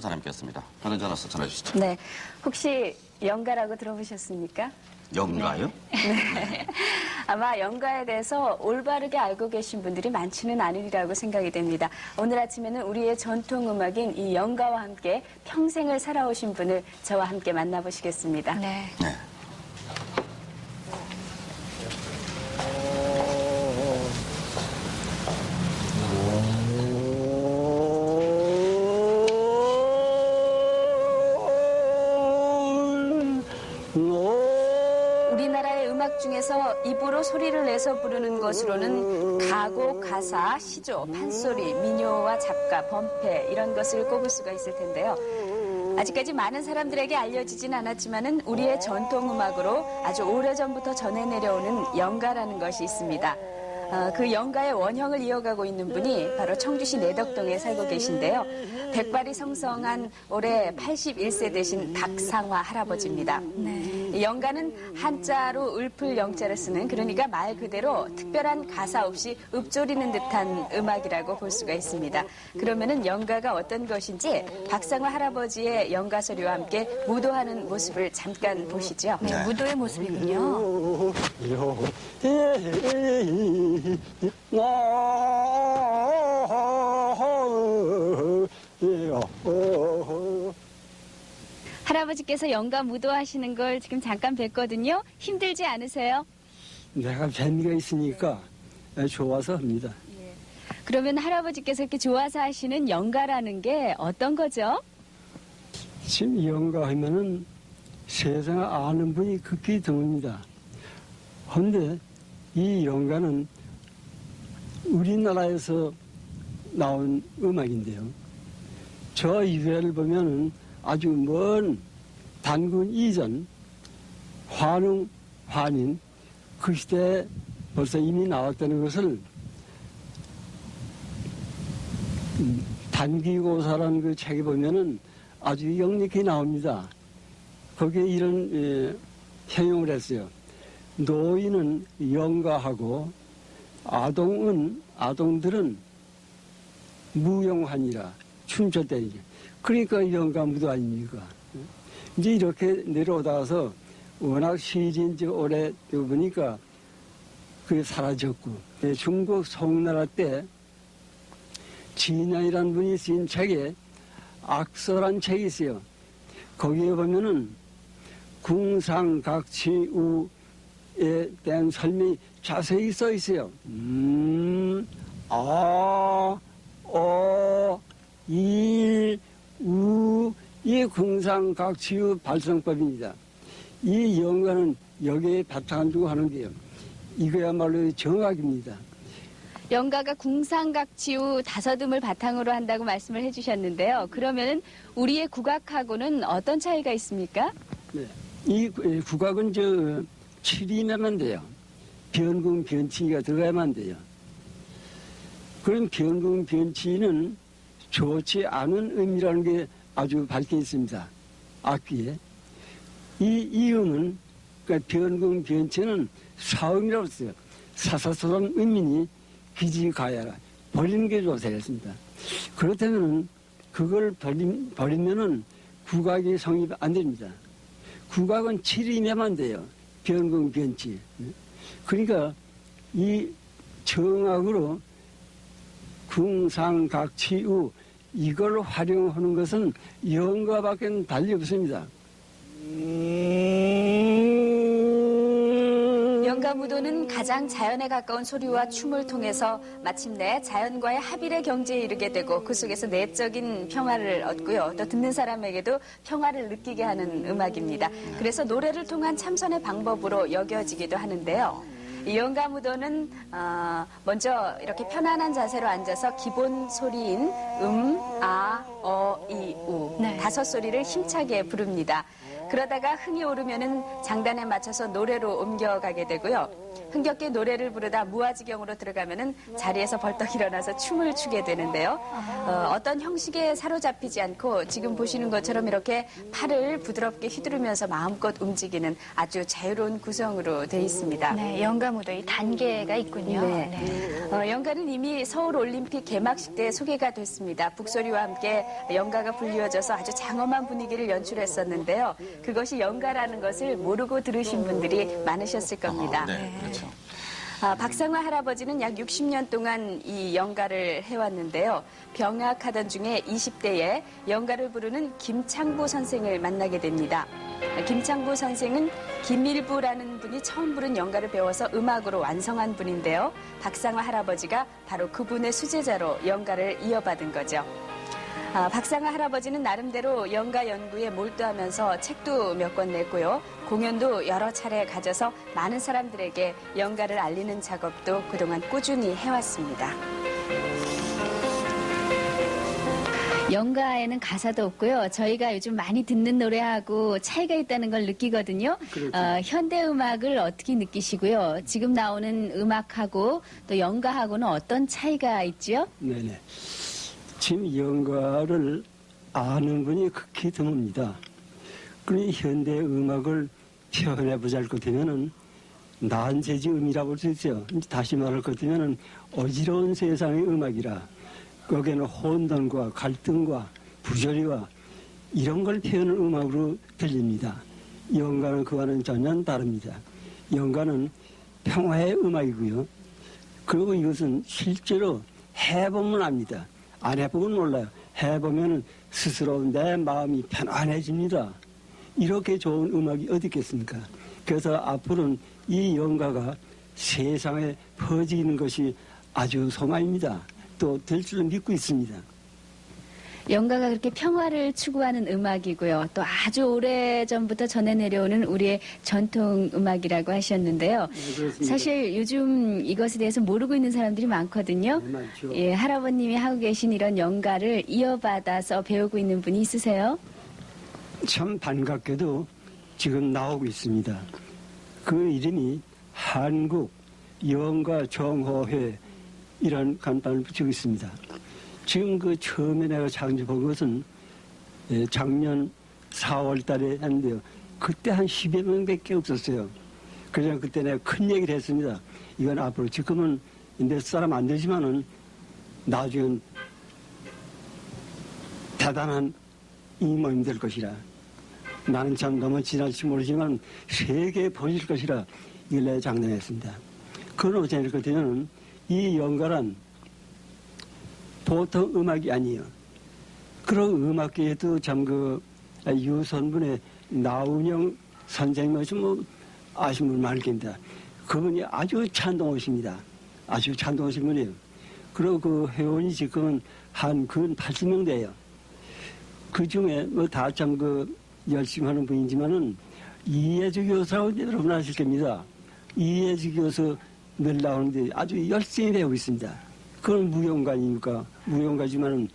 전함께했습니다. 변현재 아나운서 전해 주시죠. 네. 혹시 영가라고 들어보셨습니까? 영가요? 아마 영가에 대해서 올바르게 알고 계신 분들이 많지는 않으리라고 생각이 됩니다. 오늘 아침에는 우리의 전통 음악인 이 영가와 함께 평생을 살아오신 분을 저와 함께 만나보시겠습니다. 네. 네. 입으로 소리를 내서 부르는 것으로는 가곡, 가사, 시조, 판소리, 민요와 잡가, 범패 이런 것을 꼽을 수가 있을 텐데요. 아직까지 많은 사람들에게 알려지진 않았지만은 우리의 전통 음악으로 아주 오래전부터 전해 내려오는 영가라는 것이 있습니다. 어, 그 영가의 원형을 이어가고 있는 분이 바로 청주시 내덕동에 살고 계신데요. 백발이 성성한 올해 81세 되신 박상화 할아버지입니다. 이 영가는 한자로 읊을 영자를 쓰는 그러니까 말 그대로 특별한 가사 없이 읊조리는 듯한 음악이라고 볼 수가 있습니다. 그러면은 영가가 어떤 것인지 박상화 할아버지의 영가 소리와 함께 무도하는 모습을 잠깐 보시죠. 네, 무도의 모습이군요. 할아버지께서 영가 무도하시는 걸 지금 잠깐 뵀거든요. 힘들지 않으세요? 내가 재미가 있으니까 좋아서 합니다. 그러면 할아버지께서 이렇게 좋아서 하시는 영가라는 게 어떤 거죠? 지금 영가 하면은 세상을 아는 분이 극히 드뭅니다. 그런데 이 영가는 우리나라에서 나온 음악인데요. 저 유래를 보면은 아주 먼 단군 이전 환웅 환인 그 시대에 벌써 이미 나왔다는 것을 음, 단기고사라는 그 책에 보면은 아주 역력히 나옵니다. 거기에 이런 예, 형용을 했어요. 노인은 영가하고 아동은 아동들은 무용하니라 춤췄다니까. 그러니까 영가 무도 아닙니까? 이제 이렇게 내려오다가서 워낙 시린지 오래 되고 보니까 그게 사라졌고 예, 중국 송나라 때 진양이라는 분이 쓴 책에 악서란 책이 있어요. 거기에 보면은 궁상각치우에 대한 설명이 자세히 써 있어요. 음, 아, 어, 일, 우, 이 궁상각치우 발성법입니다. 이 영가는 여기에 바탕을 두고 하는 게요. 이거야말로 정확입니다. 영가가 궁상각지우 다섯음을 바탕으로 한다고 말씀을 해주셨는데요. 그러면은 우리의 국악하고는 어떤 차이가 있습니까? 네. 이 구- 국악은 저 칠이면 돼요. 변궁 변치가 들어가야만 돼요. 그런 변궁 변치는 좋지 않은 음이라는 게 아주 밝혀 있습니다. 악기에. 이, 이 음은, 그러니까 변궁 변치는 사음이라고 써요. 사사소란 음이니 기지가야라. 버리는 게 좋다. 그렇다면 그걸 버리, 버리면은 국악이 성립 안 됩니다. 국악은 칠이면만 돼요. 변궁 변치. 그러니까 이 정악으로 궁상각치우 이걸 활용하는 것은 영가밖에 달리 없습니다. 무도는 가장 자연에 가까운 소리와 춤을 통해서 마침내 자연과의 합일의 경지에 이르게 되고 그 속에서 내적인 평화를 얻고요. 또 듣는 사람에게도 평화를 느끼게 하는 음악입니다. 그래서 노래를 통한 참선의 방법으로 여겨지기도 하는데요. 이 영가 무도는 어, 먼저 이렇게 편안한 자세로 앉아서 기본 소리인 음, 아, 어, 이, 우 네. 다섯 소리를 힘차게 부릅니다. 그러다가 흥이 오르면은 장단에 맞춰서 노래로 옮겨가게 되고요. 흥겹게 노래를 부르다 무아지경으로 들어가면은 자리에서 벌떡 일어나서 춤을 추게 되는데요. 어, 떤 형식에 사로잡히지 않고 지금 보시는 것처럼 이렇게 팔을 부드럽게 휘두르면서 마음껏 움직이는 아주 자유로운 구성으로 돼 있습니다. 네, 연가 무도의 단계가 있군요. 네. 네. 어, 연가는 이미 서울 올림픽 개막식 때 소개가 됐습니다. 북소리와 함께 연가가 불리워져서 아주 장엄한 분위기를 연출했었는데요. 그것이 연가라는 것을 모르고 들으신 분들이 많으셨을 겁니다. 어, 네, 그렇죠. 아, 박상화 할아버지는 약 60년 동안 이 연가를 해왔는데요. 병학하던 중에 20대에 연가를 부르는 김창부 선생을 만나게 됩니다. 아, 김창부 선생은 김일부라는 분이 처음 부른 연가를 배워서 음악으로 완성한 분인데요. 박상화 할아버지가 바로 그분의 수제자로 연가를 이어받은 거죠. 아, 박상화 할아버지는 나름대로 연가 연구에 몰두하면서 책도 몇 권 냈고요. 공연도 여러 차례 가져서 많은 사람들에게 연가를 알리는 작업도 그동안 꾸준히 해왔습니다. 연가에는 가사도 없고요. 저희가 요즘 많이 듣는 노래하고 차이가 있다는 걸 느끼거든요. 그렇죠. 어, 현대 음악을 어떻게 느끼시고요? 지금 나오는 음악하고 또 연가하고는 어떤 차이가 있지요? 네네. 지금 연가를 아는 분이 극히 드뭅니다. 그러니 현대 음악을 표현해 보잘 것 같으면은 난제지 음이라고 볼 수 있어요. 다시 말할 것 같으면은 어지러운 세상의 음악이라 거기에는 혼돈과 갈등과 부조리와 이런 걸 표현하는 음악으로 들립니다. 연가는 그와는 전혀 다릅니다. 연가는 평화의 음악이고요. 그리고 이것은 실제로 해보면 압니다. 안 해보면 몰라요. 해보면 스스로 내 마음이 편안해집니다. 이렇게 좋은 음악이 어디 있겠습니까? 그래서 앞으로는 이 연가가 세상에 퍼지는 것이 아주 소망입니다. 또 될 줄로 믿고 있습니다. 연가가 그렇게 평화를 추구하는 음악이고요. 또 아주 오래 전부터 전해 내려오는 우리의 전통 음악이라고 하셨는데요. 네. 사실 요즘 이것에 대해서 모르고 있는 사람들이 많거든요. 네. 예, 할아버님이 하고 계신 이런 연가를 이어받아서 배우고 있는 분이 있으세요? 참 반갑게도 지금 나오고 있습니다. 그 이름이 한국 연가 정호회 이런 간판을 붙이고 있습니다. 지금 그 처음에 내가 창립한 것은 예, 작년 4월 달에 했는데요. 그때 한 10여 명 밖에 없었어요. 그래서 그때 내가 큰 얘기를 했습니다. 이건 앞으로 지금은 몇 사람 안 되지만은 나중엔 대단한 이 모임 될 것이라. 나는 참 너무 지날지 모르지만 세계에 퍼질 것이라 이걸 내 장담했습니다. 그건 어찌 것 같으면 이 연가란 보통 음악이 아니에요. 그런 음악계에도 참 그 유선분의 나운영 선생님은 뭐 아시는 분 많을 겁니다. 그분이 아주 찬동하십니다. 아주 찬동하신 분이에요. 그리고 그 회원이 지금은 한근 80명 돼요. 그 중에 뭐 다 참 그 열심히 하는 분이지만은 이해주 교수라고 여러분 아실 겁니다. 이해주 교수 늘 나오는데 아주 열심히 배우고 있습니다. 그건 무용가니까 무용가지만은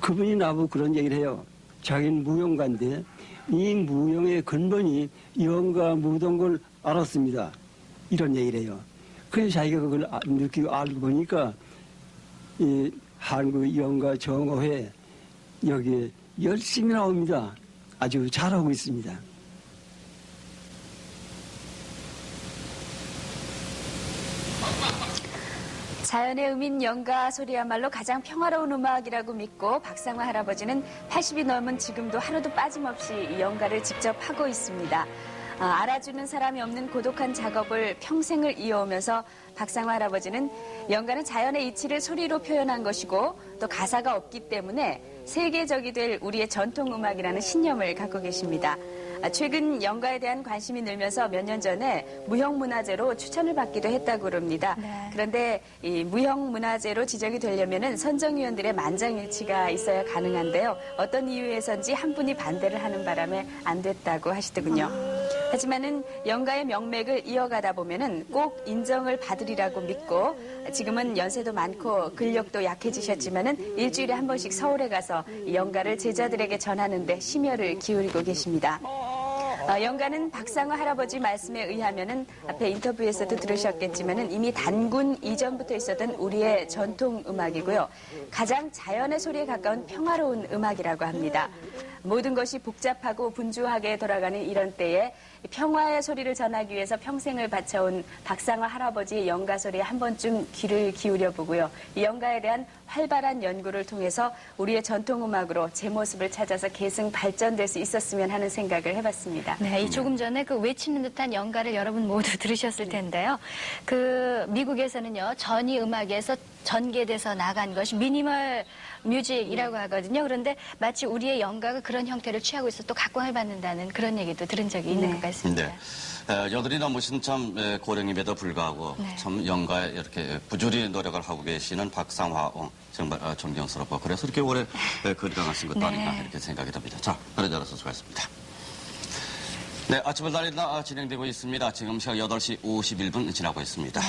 그분이 나보고 그런 얘기를 해요. 자기는 무용가인데 이 무용의 근본이 연가 무던 걸 알았습니다. 이런 얘기를 해요. 그래서 자기가 그걸 아- 느끼고 알고 보니까 이 한국 연가 정호회 여기에 열심히 나옵니다. 아주 잘하고 있습니다. 자연의 음인 연가 소리야말로 가장 평화로운 음악이라고 믿고 박상화 할아버지는 80이 넘은 지금도 하루도 빠짐없이 이 연가를 직접 하고 있습니다. 아, 알아주는 사람이 없는 고독한 작업을 평생을 이어오면서 박상화 할아버지는 연가는 자연의 이치를 소리로 표현한 것이고 또 가사가 없기 때문에 세계적이 될 우리의 전통 음악이라는 신념을 갖고 계십니다. 아, 최근 연가에 대한 관심이 늘면서 몇 년 전에 무형문화재로 추천을 받기도 했다고 그럽니다. 네. 그런데 이 무형문화재로 지정이 되려면은 선정위원들의 만장일치가 있어야 가능한데요. 어떤 이유에선지 한 분이 반대를 하는 바람에 안 됐다고 하시더군요. 하지만은 연가의 명맥을 이어가다 보면은 꼭 인정을 받으리라고 믿고 지금은 연세도 많고 근력도 약해지셨지만은 일주일에 한 번씩 서울에 가서 이 연가를 제자들에게 전하는데 심혈을 기울이고 계십니다. 어, 영가는 박상호 할아버지 말씀에 의하면은 앞에 인터뷰에서도 들으셨겠지만은 이미 단군 이전부터 있었던 우리의 전통 음악이고요. 가장 자연의 소리에 가까운 평화로운 음악이라고 합니다. 모든 것이 복잡하고 분주하게 돌아가는 이런 때에 평화의 소리를 전하기 위해서 평생을 바쳐온 박상호 할아버지의 연가 소리에 한 번쯤 귀를 기울여 보고요. 이 연가에 대한 활발한 연구를 통해서 우리의 전통 음악으로 제 모습을 찾아서 계승 발전될 수 있었으면 하는 생각을 해봤습니다. 네, 이 조금 전에 그 외치는 듯한 연가를 여러분 모두 들으셨을 텐데요. 그 미국에서는요 전이 음악에서 전개돼서 나간 것이 미니멀 뮤직이라고 하거든요. 그런데 마치 우리의 연가가 그런 형태를 취하고 있어 또 각광을 받는다는 그런 얘기도 들은 적이 있는 네. 것 같습니다. 네. 에, 여든이 넘으신 참 에, 고령임에도 불구하고 네. 참 영가에 이렇게 부조리 노력을 하고 계시는 박상화옹 정말 어, 존경스럽고 그래서 이렇게 오래 가신 것도 네. 아닌가 이렇게 생각이 듭니다. 자, 그러자로서 수고하셨습니다. 네, 아침을 달린다 진행되고 있습니다. 지금 시각 8시 51분 지나고 있습니다.